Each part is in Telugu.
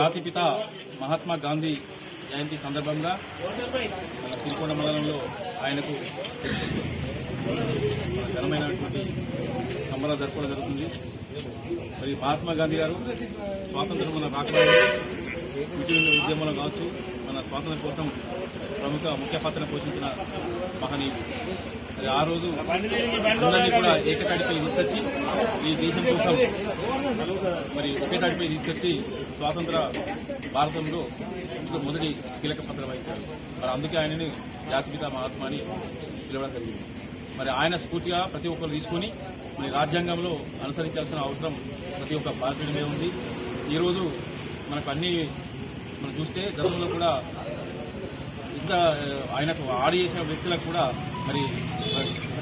జాతిపిత మహాత్మా గాంధీ జయంతి సందర్భంగా మన సిరికొండ మండలంలో ఆయనకు ఘనమైనటువంటి సంబరాలు జరపడం జరుగుతుంది. మరి మహాత్మా గాంధీ గారు స్వాతంత్రం మన రాకముందు ఇటీవల ఉద్యమంలో కావచ్చు మన స్వాతంత్రం కోసం ప్రముఖ ముఖ్య పాత్ర పోషించిన మహనీయుడు. మరి ఆ రోజు అందరినీ కూడా ఏకతాటిపై తీసుకొచ్చి ఈ దేశం కోసం మరి ఒకేతాటిపై తీసుకొచ్చి స్వాతంత్ర భారతంలో మొదటి కీలక పాత్ర వహించారు. మరి అందుకే ఆయనని జాతిపిత మహాత్మా అని పిలవడం జరిగింది. మరి ఆయన స్ఫూర్తిగా ప్రతి ఒక్కరు తీసుకొని మరి రాజ్యాంగంలో అనుసరించాల్సిన అవసరం ప్రతి ఒక్క భారతీయుడి మీద ఉంది. ఈరోజు మనకు అన్ని మనం చూస్తే గతంలో కూడా ఇంత ఆయనకు ఆడి చేసిన వ్యక్తులకు కూడా మరి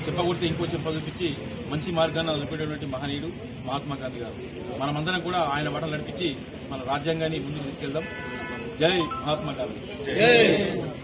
చెప్పగొడితే ఇంకో చెప్ప చూపించి మంచి మార్గాన్ని వదిలిపెట్టేటువంటి మహనీయుడు మహాత్మా గాంధీ గారు. మనమందరం కూడా ఆయన బట్టలు నడిపించి మన రాజ్యాంగాన్ని ముందుకు తీసుకెళ్దాం. జై మహాత్మా గాంధీ.